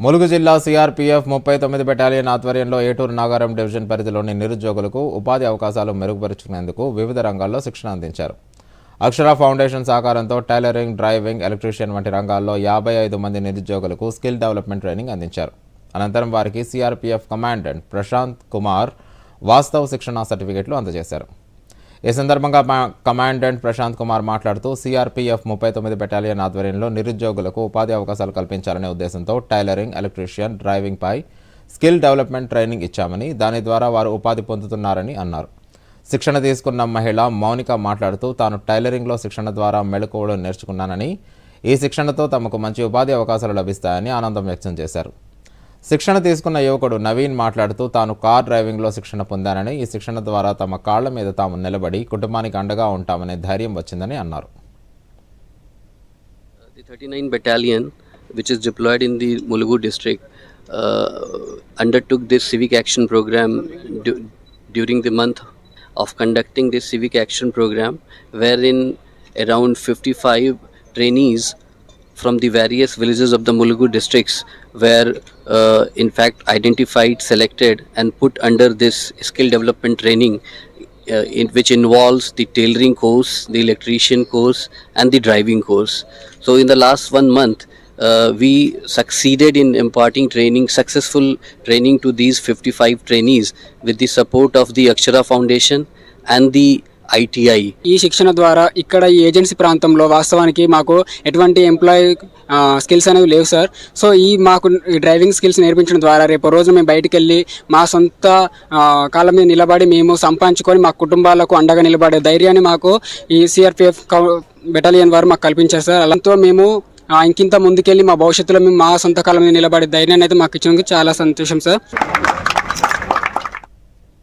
ములుగు జిల్లా సిఆర్పీఎఫ్ ముప్పై తొమ్మిది బెటాలియన్ ఆధ్వర్యంలో ఏటూరు నాగారం డివిజన్ పరిధిలోని నిరుద్యోగులకు ఉపాధి అవకాశాలు మెరుగుపరుచుకునేందుకు వివిధ రంగాల్లో శిక్షణ అందించారు. అక్షర ఫౌండేషన్ సహకారంతో టైలరింగ్ డ్రైవింగ్ ఎలక్ట్రీషియన్ వంటి రంగాల్లో యాభై ఐదు మంది నిరుద్యోగులకు స్కిల్ డెవలప్మెంట్ ట్రైనింగ్ అందించారు. అనంతరం వారికి సిఆర్పీఎఫ్ కమాండెంట్ ప్రశాంత్ కుమార్ వాస్తవ శిక్షణ సర్టిఫికెట్లు అందజేశారు. ఈ సందర్భంగా కమాండెంట్ ప్రశాంత్ కుమార్ మాట్లాడుతూ సిఆర్పీఎఫ్ ముప్పై తొమ్మిది బెటాలియన్ ఆధ్వర్యంలో నిరుద్యోగులకు ఉపాధి అవకాశాలు కల్పించాలనే ఉద్దేశంతో టైలరింగ్ ఎలక్ట్రీషియన్ డ్రైవింగ్ పై స్కిల్ డెవలప్మెంట్ ట్రైనింగ్ ఇచ్చామని దాని ద్వారా వారు ఉపాధి పొందుతున్నారని అన్నారు. శిక్షణ తీసుకున్న మహిళ మౌనిక మాట్లాడుతూ తాను టైలరింగ్లో శిక్షణ ద్వారా మెళుకోవడం నేర్చుకున్నానని ఈ శిక్షణతో తమకు మంచి ఉపాధి అవకాశాలు లభిస్తాయని ఆనందం వ్యక్తం చేశారు. శిక్షణ తీసుకున్న యువకుడు నవీన్ మాట్లాడుతూ తాను కార్ డ్రైవింగ్లో శిక్షణ పొందానని ఈ శిక్షణ ద్వారా తమ కాళ్ళ మీద తాము నిలబడి కుటుంబానికి అండగా ఉంటామనే ధైర్యం వచ్చిందని అన్నారు The 39 Battalion, which is deployed in the Mulugu district, uh, undertook this civic action program du- during the month of conducting this civic action program, wherein around 55 trainees from the various villages of the Mulugu districts were, uh, in fact, identified, selected, and put under this skill development training uh, in, which involves the tailoring course, the electrician course, and the driving course. So, in the last one month, uh, we succeeded in imparting training, successful training to these 55 trainees with the support of the Akshara Foundation and the ITI. ఈ శిక్షణ ద్వారా ఇక్కడ ఈ agency ప్రాంతంలో వాస్తవానికి మాకు ఎటువంటి employee skills అనేవి లేవు సార్. సో ఈ మాకు డ్రైవింగ్ స్కిల్స్ నేర్పించడం ద్వారా రేపు రోజు మేము బయటికి వెళ్ళి మా సొంత కాలం మీద నిలబడి మేము సంపాదించుకొని మా కుటుంబాలకు అండగా నిలబడే ధైర్యాన్ని మాకు ఈ సిఆర్పిఎఫ్ బెటాలియన్ వారు మాకు కల్పించారు సార్. అలాంతో మేము ఇంకింత ముందుకెళ్ళి మా భవిష్యత్తులో మేము మా సొంత కాలం మీద నిలబడే ధైర్యాన్ని అయితే మాకు ఇచ్చినందుకు చాలా సంతోషం సార్.